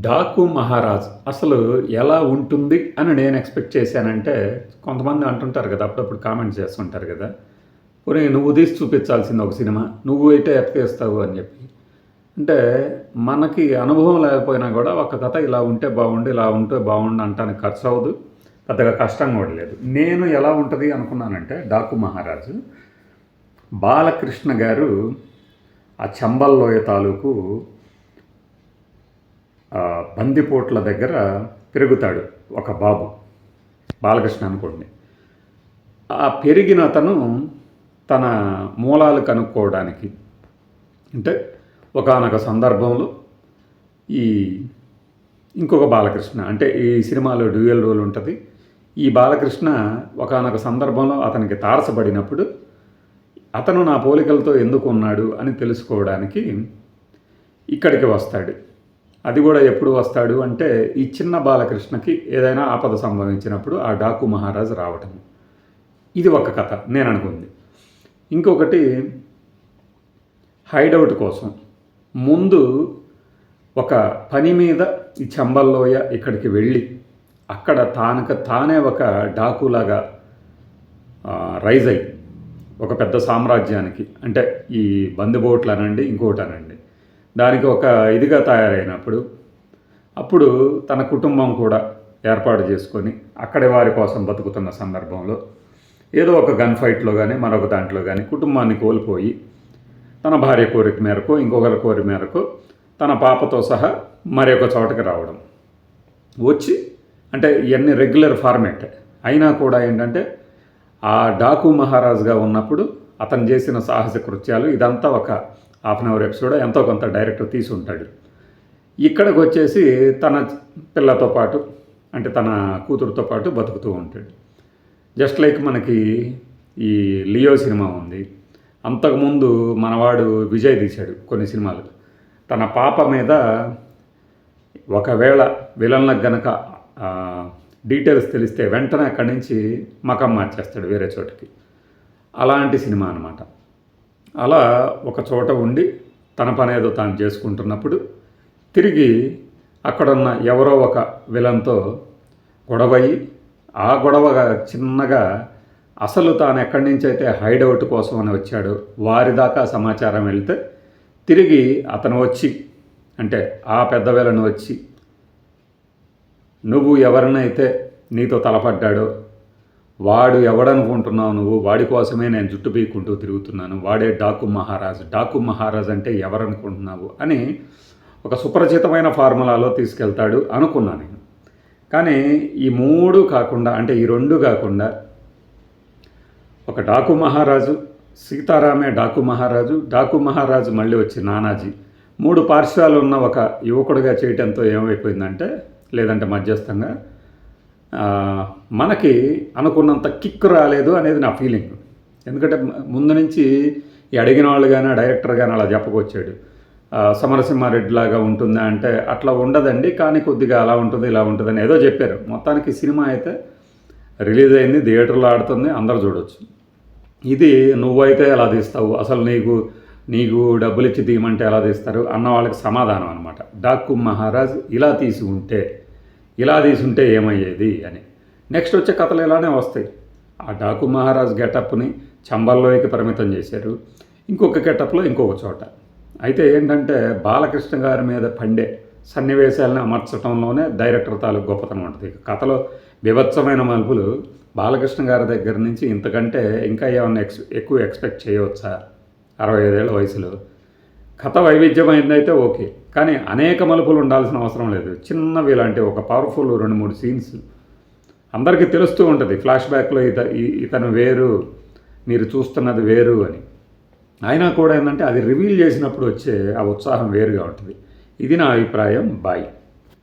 డాకు మహారాజ్ అసలు ఎలా ఉంటుంది అని నేను ఎక్స్పెక్ట్ చేశానంటే కొంతమంది అంటుంటారు కదా అప్పుడప్పుడు కామెంట్స్ చేస్తుంటారు కదా పోనీ నువ్వు తీసి చూపించాల్సింది ఒక సినిమా నువ్వు అయితే ఎత్తేస్తావు అని చెప్పి. అంటే మనకి అనుభవం లేకపోయినా కూడా ఒక కథ ఇలా ఉంటే బాగుండు ఇలా ఉంటే బాగుండు అంటానికి ఖర్చు అవ్వదు పెద్దగా కష్టం కూడా లేదు. నేను ఎలా ఉంటుంది అనుకున్నానంటే డాకు మహారాజు బాలకృష్ణ గారు ఆ చంబల్లోయ తాలూకు బందిపోట్ల దగ్గర పెరుగుతాడు ఒక బాబు. బాలకృష్ణ అనుకోండి. ఆ పెరిగిన అతను తన మూలాలు కనుక్కోవడానికి అంటే ఒకానొక సందర్భంలో ఈ ఇంకొక బాలకృష్ణ అంటే ఈ సినిమాలో డ్యూయల్ రోల్ ఉంటుంది. ఈ బాలకృష్ణ ఒకానొక సందర్భంలో అతనికి తారసపడినప్పుడు అతను నా పోలికలతో ఎందుకు ఉన్నాడు? అని తెలుసుకోవడానికి ఇక్కడికి వస్తాడు. అది కూడా ఎప్పుడు వస్తాడు అంటే ఈ చిన్న బాలకృష్ణకి ఏదైనా ఆపద సంభవించినప్పుడు ఆ డాకు మహారాజు రావటం. ఇది ఒక కథ నేను అనుకుంది. ఇంకొకటి హైడౌట్ కోసం. ముందు ఒక పని మీద ఈ చంబల్లోయ ఇక్కడికి వెళ్ళి అక్కడ తానక తానే ఒక డాకులాగా రైజ్ అయ్యి ఒక పెద్ద సామ్రాజ్యానికి అంటే ఈ బందిబోట్లు అనండి ఇంకోటి అనండి దానికి ఒక ఇదిగా తయారైనప్పుడు అప్పుడు తన కుటుంబం కూడా ఏర్పాటు చేసుకొని అక్కడి వారి కోసం బతుకుతున్న సందర్భంలో ఏదో ఒక గన్ ఫైట్లో కానీ మరొక దాంట్లో కానీ కుటుంబాన్ని కోల్పోయి తన భార్య కోరిక మేరకు ఇంకొకరి కోరిక మేరకు తన పాపతో సహా మరొక చోటకి రావడం. వచ్చి అంటే ఇవన్నీ రెగ్యులర్ ఫార్మేట్ అయినా కూడా ఏంటంటే ఆ డాకు మహారాజ్గా ఉన్నప్పుడు అతను చేసిన సాహస కృత్యాలు ఇదంతా ఒక హాఫ్ అన్ అవర్ ఎపిసోడ్ ఎంతో కొంత డైరెక్టర్ తీసి ఉంటాడు. ఇక్కడికి వచ్చేసి తన పిల్లతో పాటు అంటే తన కూతురుతో పాటు బతుకుతూ ఉంటాడు. జస్ట్ లైక్ మనకి ఈ లియో సినిమా ఉంది. అంతకుముందు మనవాడు విజయ్ తీశాడు కొన్ని సినిమాలు. తన పాప మీద ఒకవేళ విలన్లకు గనక డీటెయిల్స్ తెలిస్తే వెంటనే అక్కడి నుంచి మకం మార్చేస్తాడు వేరే చోటకి. అలాంటి సినిమా అనమాట అలా ఒక చోట ఉండి తన పని ఏదో తాను చేసుకుంటున్నప్పుడు తిరిగి అక్కడున్న ఎవరో ఒక విలన్తో గొడవయి ఆ గొడవగా చిన్నగా అసలు తాను ఎక్కడి నుంచి అయితే హైడౌట్ కోసం అని వచ్చాడో వారి దాకా సమాచారం వెళ్తే తిరిగి అతను వచ్చి అంటే ఆ పెద్ద విలను వచ్చి నువ్వు ఎవరినైతే నీతో తలపడ్డాడో వాడు ఎవడనుకుంటున్నావు నువ్వు? వాడి కోసమే నేను జుట్టు పీక్కుంటూ తిరుగుతున్నాను. వాడే డాకు మహారాజ్. డాకు మహారాజ్ అంటే ఎవరనుకుంటున్నావు? అని ఒక సుపరిచితమైన ఫార్ములాలో తీసుకెళ్తాడు అనుకున్నాను నేను. కానీ ఈ మూడు కాకుండా అంటే ఈ రెండు కాకుండా ఒక డాకు మహారాజు సీతారామే డాకు మహారాజు డాకు మహారాజు మళ్ళీ వచ్చి నానాజీ. మూడు పార్శ్వాలు ఉన్న ఒక యువకుడిగా చేయటంతో ఏమైపోయిందంటే లేదంటే మధ్యస్థంగా మనకి అనుకున్నంత కిక్ రాలేదు అనేది నా ఫీలింగ్. ఎందుకంటే ముందు నుంచి ఈ అడిగిన వాళ్ళు కానీ డైరెక్టర్ కానీ అలా చెప్పకొచ్చాడు. సమరసింహారెడ్డి లాగా ఉంటుందా అంటే అట్లా ఉండదండి కానీ కొద్దిగా అలా ఉంటుంది ఇలా ఉంటుందని ఏదో చెప్పారు. మొత్తానికి సినిమా అయితే రిలీజ్ అయింది థియేటర్లో ఆడుతుంది అందరు చూడొచ్చు. ఇది నువ్వైతే ఎలా తీస్తావు? అసలు నీకు నీకు డబ్బులు ఇచ్చి తీయమంటే ఎలా తీస్తారు? అన్న వాళ్ళకి సమాధానం అనమాట డాక్కు మహారాజ్ ఇలా తీసి ఉంటే ఇలా తీసి ఉంటే ఏమయ్యేది అని. నెక్స్ట్ వచ్చే కథలు ఇలానే వస్తాయి. ఆ డాకు మహారాజ్ గెటప్ని చంబల్లోకి పరిమితం చేశారు. ఇంకొక గెటప్లో ఇంకొక చోట. అయితే ఏంటంటే బాలకృష్ణ గారి మీద పండే సన్నివేశాలను అమర్చడంలోనే డైరెక్టర్ తాలూకు గొప్పతనం ఉంటుంది. కథలో విభత్సమైన మలుపులు బాలకృష్ణ గారి దగ్గర నుంచి ఇంతకంటే ఇంకా ఏమన్నా ఎక్స్ ఎక్కువ ఎక్స్పెక్ట్ చేయవచ్చా? అరవై ఐదేళ్ళ వయసులో. కథ వైవిధ్యమైందైతే ఓకే. కానీ అనేక మలుపులు ఉండాల్సిన అవసరం లేదు. చిన్నవి ఇలాంటి ఒక పవర్ఫుల్ రెండు మూడు సీన్స్ అందరికీ తెలుస్తూ ఉంటుంది. ఫ్లాష్ బ్యాక్లో ఇత ఈ- ఇతను వేరు మీరు చూస్తున్నది వేరు అని. అయినా కూడా ఏంటంటే అది రివీల్ చేసినప్పుడు వచ్చే ఆ ఉత్సాహం వేరుగా ఉంటుంది. ఇది నా అభిప్రాయం. బాయ్